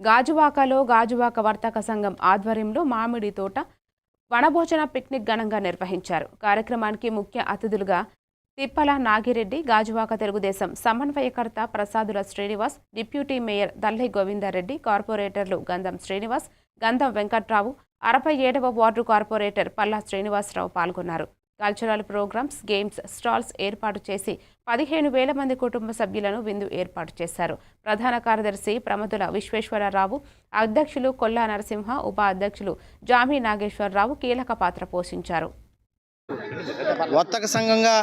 గాజువాకలో గాజువాక వర్తక సంఘం ఆధ్వర్యంలో మామిడి తోట వనభోజన పిక్నిక్ ఘనంగా నిర్వహించారు. కార్యక్రమానికి ముఖ్య అతిథులుగా తిప్పల నాగిరెడ్డి గాజువాక తెలుగుదేశం సమన్వయకర్త ప్రసాదుల శ్రీనివాస్ డిప్యూటీ మేయర్ దల్లె గోవిందారెడ్డి కార్పొరేటర్లు గంధం శ్రీనివాస్ గంధం వెంకట్రావు అరవై ఏడవ వార్డు కార్పొరేటర్ పల్లా శ్రీనివాసరావు పాల్గొన్నారు. కల్చరల్ ప్రోగ్రామ్స్ గేమ్స్ స్టాల్స్ ఏర్పాటు చేసి పదిహేను వేల మంది కుటుంబ సభ్యులను విందు ఏర్పాటు చేశారు. ప్రధాన కార్యదర్శి ప్రమతుల విశ్వేశ్వరరావు అధ్యక్షులు కొల్లా నరసింహ ఉప అధ్యక్షులు జామీ నాగేశ్వరరావు కీలక పాత్ర పోషించారు. వర్తక సంఘంగా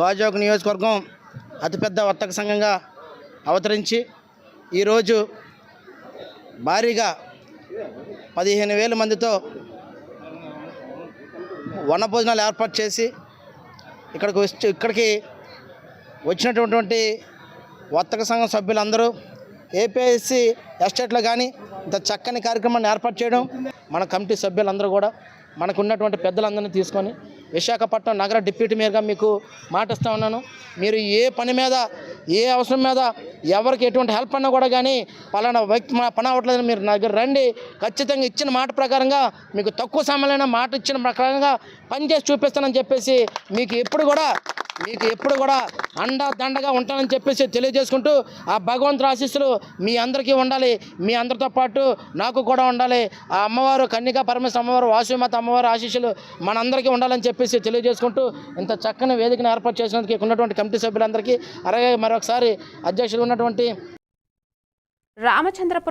గాజోక్ నియోజకవర్గం అతిపెద్ద వర్తక సంఘంగా అవతరించి ఈరోజు భారీగా పదిహేను వేల మందితో వనభోజనాలు ఏర్పాటు చేసి ఇక్కడికి వచ్చి ఇక్కడికి వచ్చినటువంటి వర్తక సంఘం సభ్యులందరూ ఏపీఎస్సి ఎస్టేట్లో కానీ ఇంత చక్కని కార్యక్రమాన్ని ఏర్పాటు చేయడం మన కమిటీ సభ్యులందరూ కూడా మనకున్నటువంటి పెద్దలందరినీ తీసుకొని విశాఖపట్నం నగర డిప్యూటీ మేయర్గా మీకు మాట ఇస్తా ఉన్నాను. మీరు ఏ పని మీద ఏ అవసరం మీద ఎవరికి ఎటువంటి హెల్ప్ అన్నా కూడా కానీ పలానా వ్యక్తి పని అవ్వట్లేదని మీరు నా దగ్గర రండి. ఖచ్చితంగా ఇచ్చిన మాట ప్రకారంగా మీకు తక్కువ సమయంలో మాట ఇచ్చిన ప్రకారంగా పని చేసి చూపిస్తానని చెప్పేసి మీకు ఎప్పుడు కూడా మీకు ఎప్పుడు కూడా అండదండగా ఉంటానని చెప్పేసి తెలియజేసుకుంటూ ఆ భగవంతుడు ఆశీస్సులు మీ అందరికీ ఉండాలి. మీ అందరితో పాటు నాకు కూడా ఉండాలి. ఆ అమ్మవారు కన్యకా పరమేశ్వర అమ్మవారు వాసుమాత అమ్మవారు ఆశీస్సులు మనందరికీ ఉండాలని చెప్పేసి తెలియజేసుకుంటూ ఇంత చక్కని వేదికను ఏర్పాటు చేసినందుకు ఇక్కడ ఉన్నటువంటి కమిటీ సభ్యులందరికీ అలాగే మరొకసారి అధ్యక్షులు ఉన్నటువంటి రామచంద్రపురం